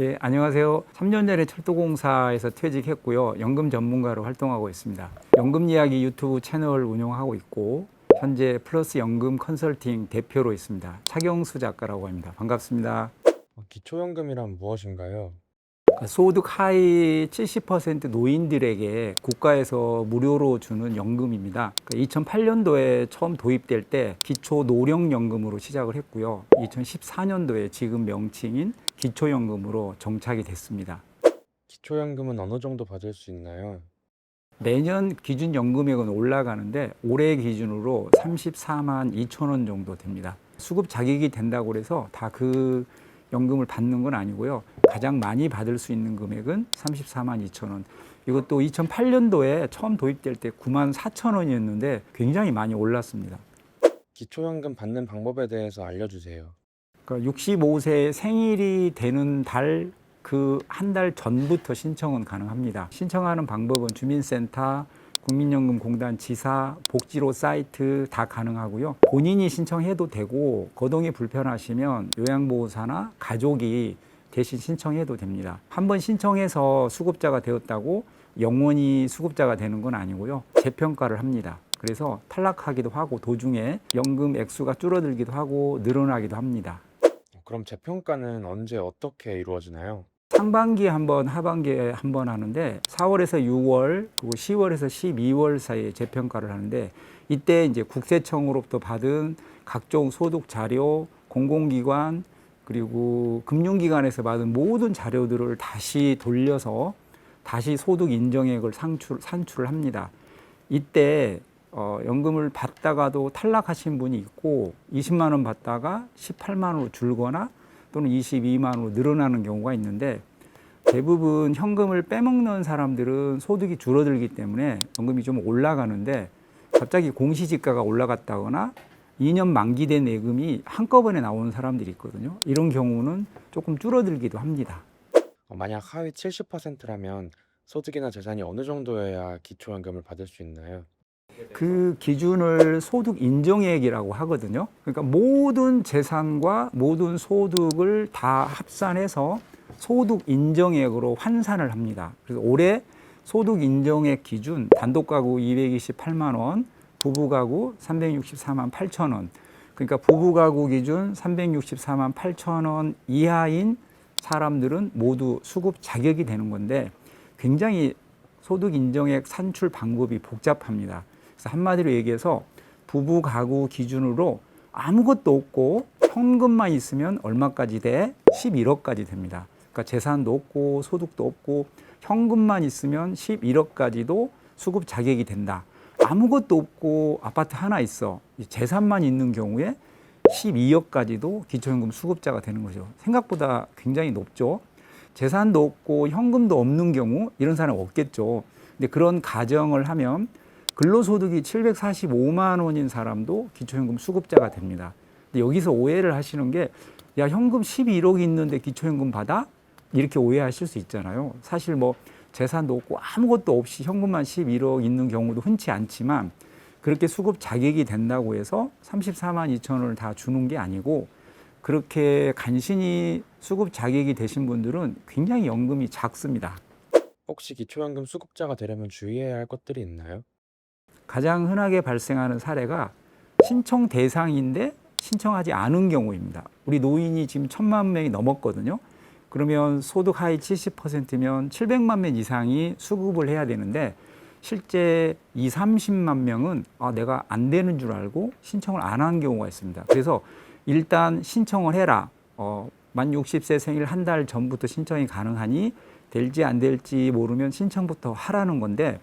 네, 안녕하세요. 3년 전에 철도공사에서 퇴직했고요. 연금 전문가로 활동하고 있습니다. 연금 이야기 유튜브 채널 운영하고 있고 현재 플러스 연금 컨설팅 대표로 있습니다. 차경수 작가라고 합니다. 반갑습니다. 어, 기초연금이란 무엇인가요? 소득 하위 70% 노인들에게 국가에서 무료로 주는 연금입니다. 2008년도에 처음 도입될 때 기초 노령연금으로 시작을 했고요. 2014년도에 지금 명칭인 기초연금으로 정착이 됐습니다. 기초연금은 어느 정도 받을 수 있나요? 매년 기준 연금액은 올라가는데 올해 기준으로 34만 2천 원 정도 됩니다. 수급 자격이 된다고 해서 다 그 연금을 받는 건 아니고요. 가장 많이 받을 수 있는 금액은 34만 2천 원. 이것도 2008년도에 처음 도입될 때 9만 4천 원이었는데 굉장히 많이 올랐습니다. 기초연금 받는 방법에 대해서 알려주세요. 그러니까 65세 생일이 되는 달 그 한 달 전부터 신청은 가능합니다. 신청하는 방법은 주민센터, 국민연금공단 지사, 복지로 사이트 다 가능하고요. 본인이 신청해도 되고 거동이 불편하시면 요양보호사나 가족이 대신 신청해도 됩니다. 한번 신청해서 수급자가 되었다고 영원히 수급자가 되는 건 아니고요. 재평가를 합니다. 그래서 탈락하기도 하고 도중에 연금 액수가 줄어들기도 하고 늘어나기도 합니다. 어, 그럼 재평가는 언제 어떻게 이루어지나요? 상반기에 한 번, 하반기에 한 번 하는데 4월에서 6월 그리고 10월에서 12월 사이에 재평가를 하는데 이때 이제 국세청으로부터 받은 각종 소득 자료, 공공기관 그리고 금융기관에서 받은 모든 자료들을 다시 돌려서 다시 소득 인정액을 상출, 산출을 합니다. 이때 어, 연금을 받다가도 탈락하신 분이 있고 20만 원 받다가 18만 원으로 줄거나 또는 22만 원으로 늘어나는 경우가 있는데 대부분 현금을 빼먹는 사람들은 소득이 줄어들기 때문에 연금이 좀 올라가는데 갑자기 공시지가가 올라갔다거나 2년 만기된 예금이 한꺼번에 나오는 사람들이 있거든요. 이런 경우는 조금 줄어들기도 합니다. 어, 만약 하위 70%라면 소득이나 재산이 어느 정도여야 기초연금을 받을 수 있나요? 그 기준을 소득 인정액이라고 하거든요. 그러니까 모든 재산과 모든 소득을 다 합산해서 소득 인정액으로 환산을 합니다. 그래서 올해 소득 인정액 기준 단독 가구 228만 원, 부부 가구 364만 8천 원. 그러니까 부부 가구 기준 364만 8천 원 이하인 사람들은 모두 수급 자격이 되는 건데 굉장히 소득 인정액 산출 방법이 복잡합니다. 그래서 한마디로 얘기해서 부부 가구 기준으로 아무것도 없고 현금만 있으면 얼마까지 돼? 11억까지 됩니다. 그러니까 재산도 없고 소득도 없고 현금만 있으면 11억까지도 수급 자격이 된다. 아무것도 없고 아파트 하나 있어. 재산만 있는 경우에 12억까지도 기초연금 수급자가 되는 거죠. 생각보다 굉장히 높죠. 재산도 없고 현금도 없는 경우 이런 사람 없겠죠. 근데 그런 가정을 하면 근로소득이 745만 원인 사람도 기초연금 수급자가 됩니다. 근데 여기서 오해를 하시는 게 야 현금 11억 있는데 기초연금 받아? 이렇게 오해하실 수 있잖아요. 사실 뭐 재산도 없고 아무것도 없이 현금만 11억 있는 경우도 흔치 않지만 그렇게 수급 자격이 된다고 해서 34만 2천 원을 다 주는 게 아니고 그렇게 간신히 수급 자격이 되신 분들은 굉장히 연금이 작습니다. 혹시 기초연금 수급자가 되려면 주의해야 할 것들이 있나요? 가장 흔하게 발생하는 사례가 신청 대상인데 신청하지 않은 경우입니다. 우리 노인이 지금 천만 명이 넘었거든요. 그러면 소득 하위 70%면 700만 명 이상이 수급을 해야 되는데 실제 2, 30만 명은 아, 내가 안 되는 줄 알고 신청을 안 한 경우가 있습니다. 그래서 일단 신청을 해라. 어, 만 60세 생일 한 달 전부터 신청이 가능하니 될지 안 될지 모르면 신청부터 하라는 건데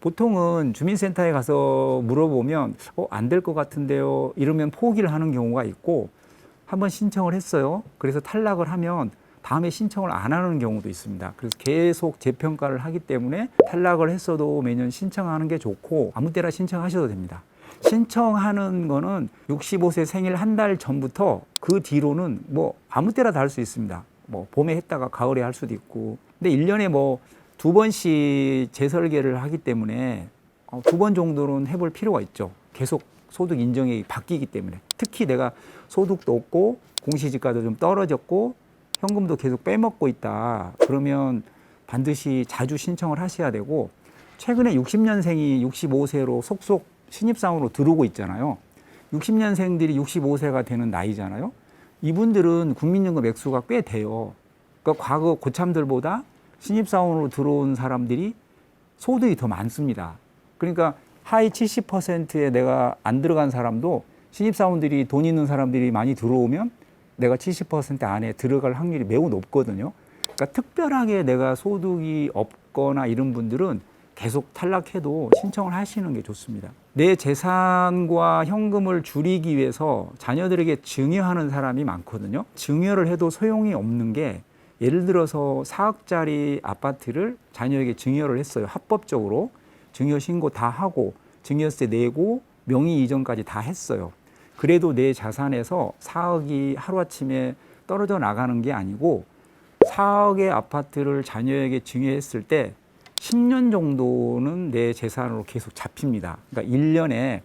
보통은 주민센터에 가서 물어보면 어, 안 될 것 같은데요. 이러면 포기를 하는 경우가 있고 한번 신청을 했어요. 그래서 탈락을 하면 다음에 신청을 안 하는 경우도 있습니다. 그래서 계속 재평가를 하기 때문에 탈락을 했어도 매년 신청하는 게 좋고 아무 때나 신청하셔도 됩니다. 신청하는 거는 65세 생일 한 달 전부터 그 뒤로는 뭐 아무 때나 다 할 수 있습니다. 뭐 봄에 했다가 가을에 할 수도 있고. 근데 일년에 뭐 두 번씩 재설계를 하기 때문에 어, 두번 정도는 해볼 필요가 있죠. 계속 소득 인정액이 바뀌기 때문에. 특히 내가 소득도 없고 공시지가도 좀 떨어졌고 현금도 계속 빼먹고 있다. 그러면 반드시 자주 신청을 하셔야 되고 최근에 60년생이 65세로 속속 신입사원으로 들어오고 있잖아요. 60년생들이 65세가 되는 나이잖아요. 이분들은 국민연금 액수가 꽤 돼요. 그러니까 과거 고참들보다 신입사원으로 들어온 사람들이 소득이 더 많습니다. 그러니까 하위 70%에 내가 안 들어간 사람도 신입사원들이 돈 있는 사람들이 많이 들어오면 내가 70% 안에 들어갈 확률이 매우 높거든요. 그러니까 특별하게 내가 소득이 없거나 이런 분들은 계속 탈락해도 신청을 하시는 게 좋습니다. 내 재산과 현금을 줄이기 위해서 자녀들에게 증여하는 사람이 많거든요. 증여를 해도 소용이 없는 게 예를 들어서 4억짜리 아파트를 자녀에게 증여를 했어요. 합법적으로 증여 신고 다 하고 증여세 내고 명의 이전까지 다 했어요. 그래도 내 자산에서 4억이 하루아침에 떨어져 나가는 게 아니고 4억의 아파트를 자녀에게 증여했을 때 10년 정도는 내 재산으로 계속 잡힙니다. 그러니까 1년에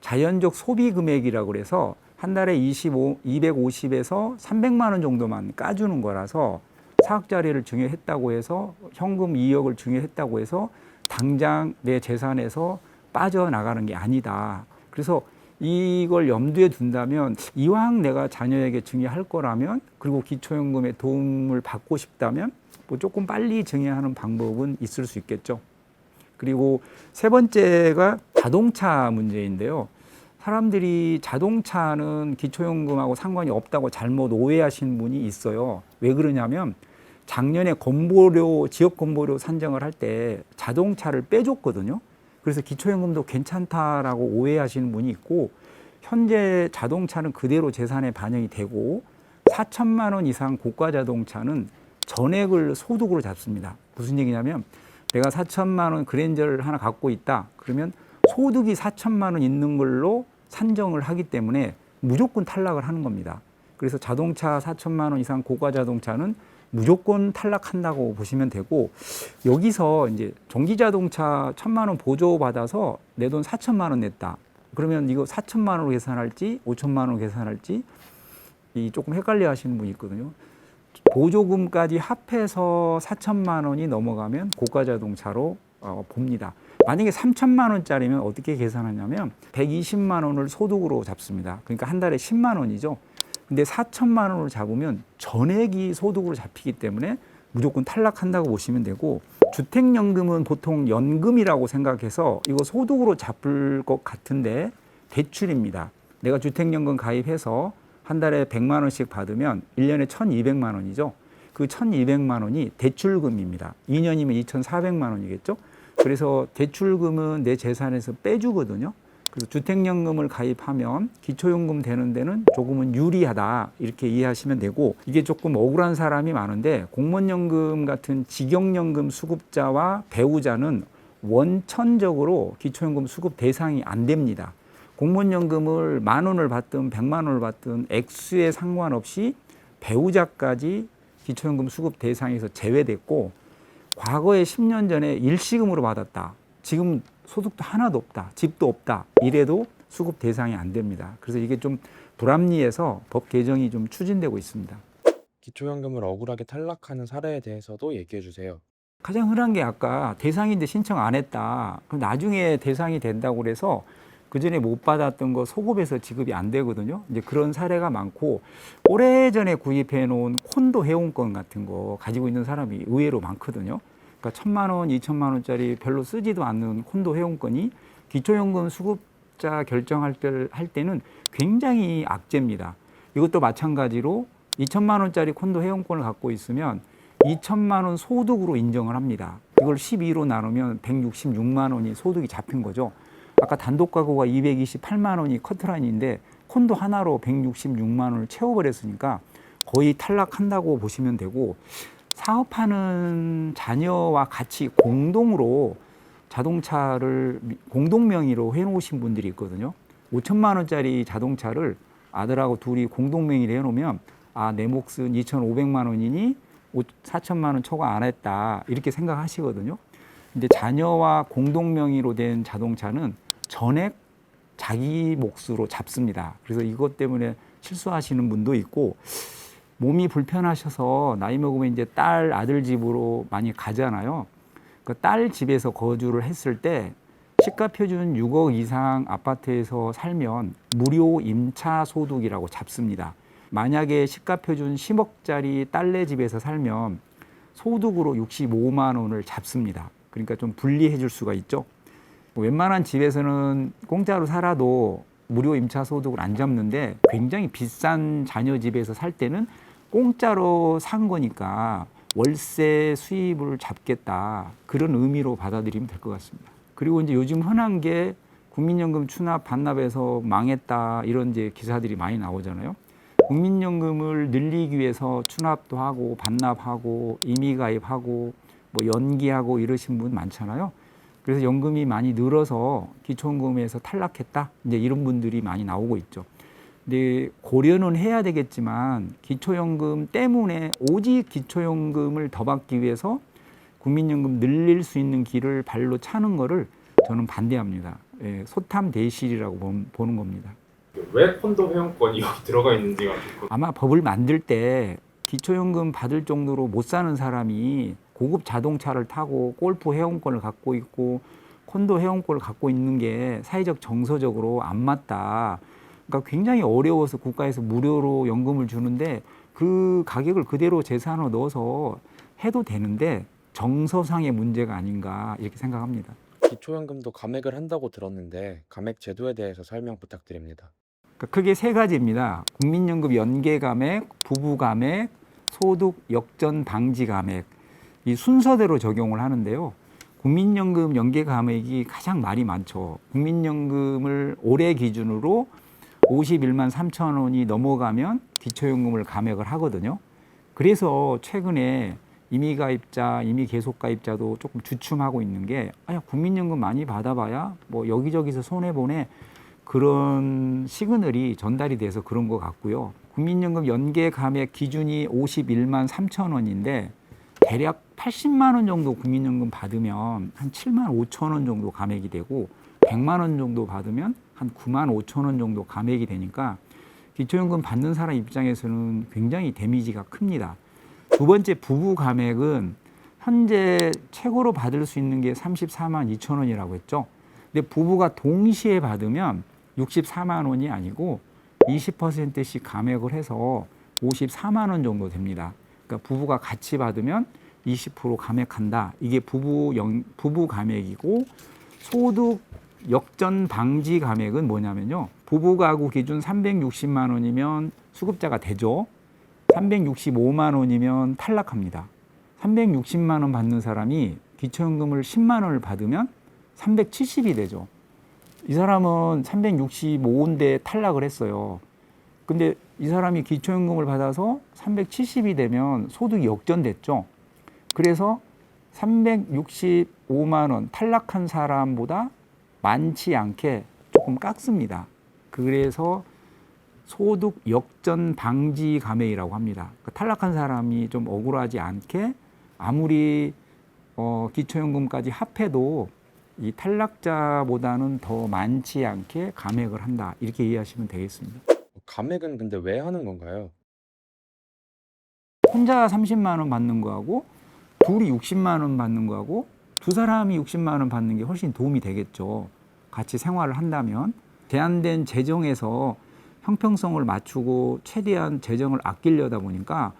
자연적 소비 금액이라고 그래서 한 달에 25, 250에서 300만 원 정도만 까주는 거라서 4억짜리를 증여했다고 해서 현금 2억을 증여했다고 해서 당장 내 재산에서 빠져나가는 게 아니다. 그래서 이걸 염두에 둔다면 이왕 내가 자녀에게 증여할 거라면 그리고 기초연금의 도움을 받고 싶다면 뭐 조금 빨리 증여하는 방법은 있을 수 있겠죠. 그리고 세 번째가 자동차 문제인데요. 사람들이 자동차는 기초연금하고 상관이 없다고 잘못 오해하신 분이 있어요. 왜 그러냐면 작년에 건보료, 지역 건보료 산정을 할 때 자동차를 빼줬거든요. 그래서 기초연금도 괜찮다라고 오해하시는 분이 있고 현재 자동차는 그대로 재산에 반영이 되고 4천만 원 이상 고가 자동차는 전액을 소득으로 잡습니다. 무슨 얘기냐면 내가 4천만 원 그랜저를 하나 갖고 있다. 그러면 소득이 4천만 원 있는 걸로 산정을 하기 때문에 무조건 탈락을 하는 겁니다. 그래서 자동차 4천만 원 이상 고가 자동차는 무조건 탈락한다고 보시면 되고 여기서 이제 전기 자동차 천만 원 보조 받아서 내돈 4천만 원 냈다. 그러면 이거 4천만 원으로 계산할지 5천만 원으로 계산할지 이 조금 헷갈려 하시는 분이 있거든요. 보조금까지 합해서 4천만 원이 넘어가면 고가 자동차로 어, 봅니다. 만약에 3천만 원짜리면 어떻게 계산하냐면 120만 원을 소득으로 잡습니다. 그러니까 한 달에 10만 원이죠. 근데 4천만 원으로 잡으면 전액이 소득으로 잡히기 때문에 무조건 탈락한다고 보시면 되고 주택연금은 보통 연금이라고 생각해서 이거 소득으로 잡을 것 같은데 대출입니다. 내가 주택연금 가입해서 한 달에 100만 원씩 받으면 1년에 1,200만 원이죠. 그 1,200만 원이 대출금입니다. 2년이면 2,400만 원이겠죠. 그래서 대출금은 내 재산에서 빼주거든요. 그래서 주택연금을 가입하면 기초연금 되는 데는 조금은 유리하다 이렇게 이해하시면 되고 이게 조금 억울한 사람이 많은데 공무원연금 같은 직영연금 수급자와 배우자는 원천적으로 기초연금 수급 대상이 안 됩니다. 공무원연금을 만 원을 받든 백만 원을 받든 액수에 상관없이 배우자까지 기초연금 수급 대상에서 제외됐고 과거에 10년 전에 일시금으로 받았다. 지금 소득도 하나도 없다. 집도 없다. 이래도 수급 대상이 안 됩니다. 그래서 이게 좀 불합리해서 법 개정이 좀 추진되고 있습니다. 기초연금을 억울하게 탈락하는 사례에 대해서도 얘기해 주세요. 가장 흔한 게 아까 대상인데 신청 안 했다. 그럼 나중에 대상이 된다고 그래서 그 전에 못 받았던 거 소급해서 지급이 안 되거든요. 이제 그런 사례가 많고 오래전에 구입해 놓은 콘도 회원권 같은 거 가지고 있는 사람이 의외로 많거든요. 그러니까 천만 원, 이천만 원짜리 별로 쓰지도 않는 콘도 회원권이 기초연금 수급자 결정할 때, 할 때는 굉장히 악재입니다. 이것도 마찬가지로 2천만 원짜리 콘도 회원권을 갖고 있으면 2천만 원 소득으로 인정을 합니다. 이걸 12로 나누면 166만 원이 소득이 잡힌 거죠. 아까 단독 가구가 228만 원이 커트라인인데 콘도 하나로 166만 원을 채워버렸으니까 거의 탈락한다고 보시면 되고 사업하는 자녀와 같이 공동으로 자동차를 미- 공동 명의로 해놓으신 분들이 있거든요. 5천만 원짜리 자동차를 아들하고 둘이 공동 명의로 해놓으면 아 내 몫은 2,500만 원이니 4천만 원 초과 안 했다 이렇게 생각하시거든요. 근데 자녀와 공동 명의로 된 자동차는 전액 자기 몫으로 잡습니다. 그래서 이것 때문에 실수하시는 분도 있고 몸이 불편하셔서 나이 먹으면 이제 딸 아들 집으로 많이 가잖아요. 그 딸 집에서 거주를 했을 때 시가 표준 6억 이상 아파트에서 살면 무료 임차 소득이라고 잡습니다. 만약에 시가 표준 10억짜리 딸네 집에서 살면 소득으로 65만 원을 잡습니다. 그러니까 좀 분리해 줄 수가 있죠. 웬만한 집에서는 공짜로 살아도 무료 임차 소득을 안 잡는데 굉장히 비싼 자녀 집에서 살 때는 공짜로 산 거니까 월세 수입을 잡겠다 그런 의미로 받아들이면 될 것 같습니다. 그리고 이제 요즘 흔한 게 국민연금 추납 반납해서 망했다 이런 이제 기사들이 많이 나오잖아요. 국민연금을 늘리기 위해서 추납도 하고 반납하고 임의가입하고 뭐 연기하고 이러신 분 많잖아요. 그래서 연금이 많이 늘어서 기초연금에서 탈락했다. 이제 이런 분들이 많이 나오고 있죠. 근데 고려는 해야 되겠지만 기초연금 때문에 오직 기초연금을 더 받기 위해서 국민연금 늘릴 수 있는 길을 발로 차는 거를 저는 반대합니다. 예, 소탐 대실이라고 본- 보는 겁니다. 왜 콘도 회원권이 여기 들어가 있는지가 좀 아마 법을 만들 때 기초연금 받을 정도로 못 사는 사람이 고급 자동차를 타고 골프 회원권을 갖고 있고 콘도 회원권을 갖고 있는 게 사회적 정서적으로 안 맞다. 그러니까 굉장히 어려워서 국가에서 무료로 연금을 주는데 그 가격을 그대로 재산으로 넣어서 해도 되는데 정서상의 문제가 아닌가 이렇게 생각합니다. 기초연금도 감액을 한다고 들었는데 감액 제도에 대해서 설명 부탁드립니다. 그러니까 크게 세 가지입니다. 국민연금 연계 감액, 부부 감액, 소득 역전 방지 감액. 이 순서대로 적용을 하는데요. 국민연금 연계 감액이 가장 말이 많죠. 국민연금을 올해 기준으로 51만 3천 원이 넘어가면 기초연금을 감액을 하거든요. 그래서 최근에 이미 가입자, 이미 계속 가입자도 조금 주춤하고 있는 게 아야 국민연금 많이 받아봐야 뭐 여기저기서 손해 보내 그런 시그널이 전달이 돼서 그런 것 같고요. 국민연금 연계 감액 기준이 51만 3천 원인데 대략 80만 원 정도 국민연금 받으면 한 7만 5천 원 정도 감액이 되고 100만 원 정도 받으면 한 9만 5천 원 정도 감액이 되니까 기초연금 받는 사람 입장에서는 굉장히 데미지가 큽니다. 두 번째 부부 감액은 현재 최고로 받을 수 있는 게 34만 2천 원이라고 했죠. 근데 부부가 동시에 받으면 64만 원이 아니고 20%씩 감액을 해서 54만 원 정도 됩니다. 그러니까 부부가 같이 받으면 20% 감액한다. 이게 부부 영, 부부 감액이고 소득 역전 방지 감액은 뭐냐면요. 부부 가구 기준 360만 원이면 수급자가 되죠. 365만 원이면 탈락합니다. 360만 원 받는 사람이 기초연금을 10만 원을 받으면 370이 되죠. 이 사람은 365인데 탈락을 했어요. 근데 이 사람이 기초연금을 받아서 370이 되면 소득이 역전됐죠. 그래서 365만 원 탈락한 사람보다 많지 않게 조금 깎습니다. 그래서 소득 역전 방지 감액이라고 합니다. 그러니까 탈락한 사람이 좀 억울하지 않게 아무리 어, 기초연금까지 합해도 이 탈락자보다는 더 많지 않게 감액을 한다 이렇게 이해하시면 되겠습니다. 감액은 근데 왜 하는 건가요? 혼자 30만 원 받는 거하고 둘이 60만 원 받는 거하고 두 사람이 60만 원 받는 게 훨씬 도움이 되겠죠. 같이 생활을 한다면 제한된 재정에서 형평성을 맞추고 최대한 재정을 아끼려다 보니까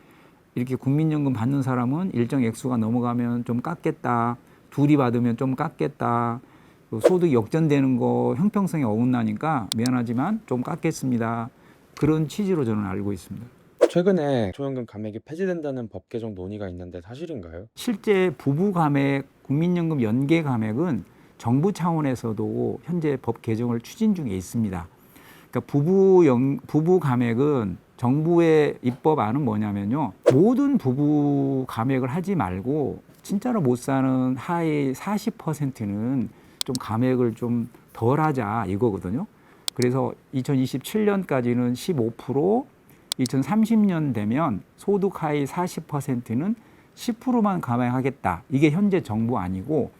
이렇게 국민연금 받는 사람은 일정 액수가 넘어가면 좀 깎겠다. 둘이 받으면 좀 깎겠다. 그 소득 역전되는 거 형평성에 어긋나니까 미안하지만 좀 깎겠습니다. 그런 취지로 저는 알고 있습니다. 최근에 기초연금 감액이 폐지된다는 법 개정 논의가 있는데 사실인가요? 실제 부부 감액, 국민연금 연계 감액은 정부 차원에서도 현재 법 개정을 추진 중에 있습니다. 그러니까 부부 연, 부부 감액은 정부의 입법안은 뭐냐면요. 모든 부부 감액을 하지 말고 진짜로 못 사는 하위 40%는 좀 감액을 좀 덜 하자 이거거든요. 그래서 2027년까지는 15%, 2030년 되면 소득 하위 40%는 10%만 감액하겠다. 이게 현재 정부 아니고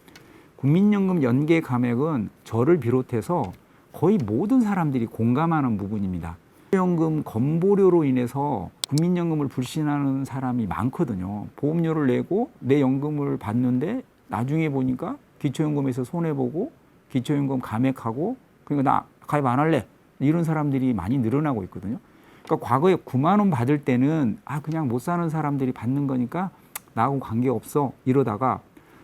국민연금 연계 감액은 저를 비롯해서 거의 모든 사람들이 공감하는 부분입니다. 연금 건보료로 인해서 국민연금을 불신하는 사람이 많거든요. 보험료를 내고 내 연금을 받는데 나중에 보니까 기초연금에서 손해 보고 기초연금 감액하고 그러니까 나 가입 안 할래 이런 사람들이 많이 늘어나고 있거든요. 그러니까 과거에 9만 원 받을 때는 아 그냥 못 사는 사람들이 받는 거니까 나하고 관계 없어 이러다가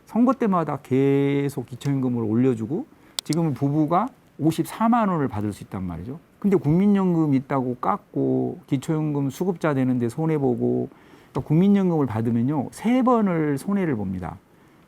선거 때마다 계속 기초연금을 올려주고 지금은 부부가 54만 원을 받을 수 있단 말이죠. 근데 국민연금 있다고 깎고 기초연금 수급자 되는데 손해 보고 그러니까 국민연금을 받으면요 세 번을 손해를 봅니다.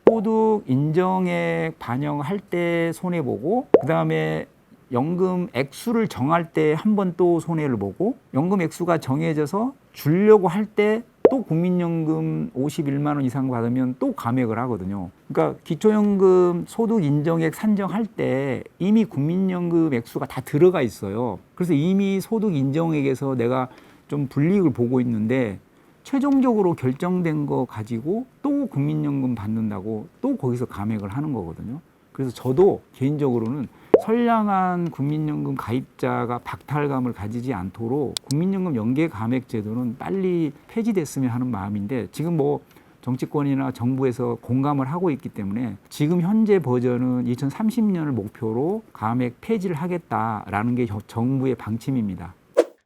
소득 인정액 반영할 때 손해 보고 그 다음에 연금 액수를 정할 때 한 번 또 손해를 보고 연금 액수가 정해져서 주려고 할 때 또 국민연금 51만 원 이상 받으면 또 감액을 하거든요. 그러니까 기초연금 소득 인정액 산정할 때 이미 국민연금 액수가 다 들어가 있어요. 그래서 이미 소득 인정액에서 내가 좀 불이익을 보고 있는데 최종적으로 결정된 거 가지고 또 국민연금 받는다고 또 거기서 감액을 하는 거거든요. 그래서 저도 개인적으로는 선량한 국민연금 가입자가 박탈감을 가지지 않도록 국민연금 연계 감액 제도는 빨리 폐지됐으면 하는 마음인데 지금 뭐 정치권이나 정부에서 공감을 하고 있기 때문에 지금 현재 버전은 2030년을 목표로 감액 폐지를 하겠다라는 게 정부의 방침입니다.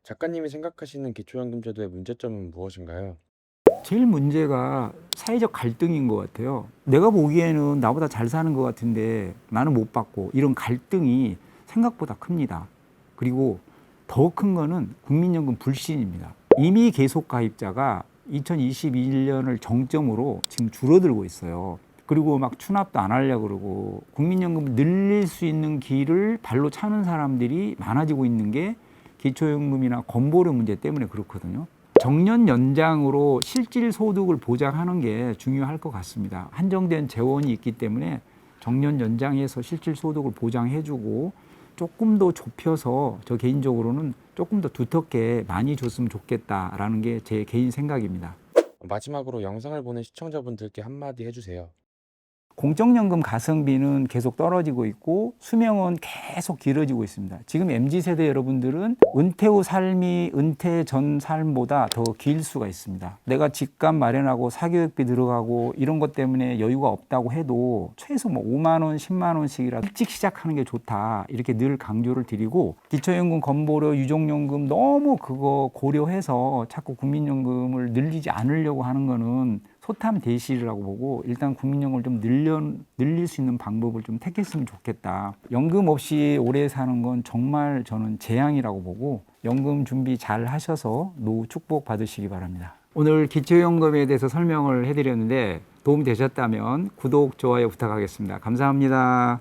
작가님이 생각하시는 기초연금 제도의 문제점은 무엇인가요? 제일 문제가 사회적 갈등인 것 같아요. 내가 보기에는 나보다 잘 사는 것 같은데 나는 못 받고 이런 갈등이 생각보다 큽니다. 그리고 더 큰 거는 국민연금 불신입니다. 이미 계속 가입자가 2021년을 정점으로 지금 줄어들고 있어요. 그리고 막 추납도 안 하려고 그러고 국민연금을 늘릴 수 있는 길을 발로 차는 사람들이 많아지고 있는 게 기초연금이나 건보료 문제 때문에 그렇거든요. 정년 연장으로 실질 소득을 보장하는 게 중요할 것 같습니다. 한정된 재원이 있기 때문에 정년 연장해서 실질 소득을 보장해주고 조금 더 좁혀서 저 개인적으로는 조금 더 두텁게 많이 줬으면 좋겠다라는 게 제 개인 생각입니다. 마지막으로 영상을 보는 시청자분들께 한마디 해주세요. 공적연금 가성비는 계속 떨어지고 있고 수명은 계속 길어지고 있습니다. 지금 MZ 세대 여러분들은 은퇴 후 삶이 은퇴 전 삶보다 더 길 수가 있습니다. 내가 집값 마련하고 사교육비 들어가고 이런 것 때문에 여유가 없다고 해도 최소 뭐 5만 원, 10만 원씩이라도 일찍 시작하는 게 좋다. 이렇게 늘 강조를 드리고 기초연금, 건보료, 유족연금 너무 그거 고려해서 자꾸 국민연금을 늘리지 않으려고 하는 거는 소탐 대실이라고 보고 일단 국민연금을 좀 늘려 늘릴 수 있는 방법을 좀 택했으면 좋겠다. 연금 없이 오래 사는 건 정말 저는 재앙이라고 보고 연금 준비 잘 하셔서 노후 축복 받으시기 바랍니다. 오늘 기초연금에 대해서 설명을 해드렸는데 도움 되셨다면 구독, 좋아요 부탁하겠습니다. 감사합니다.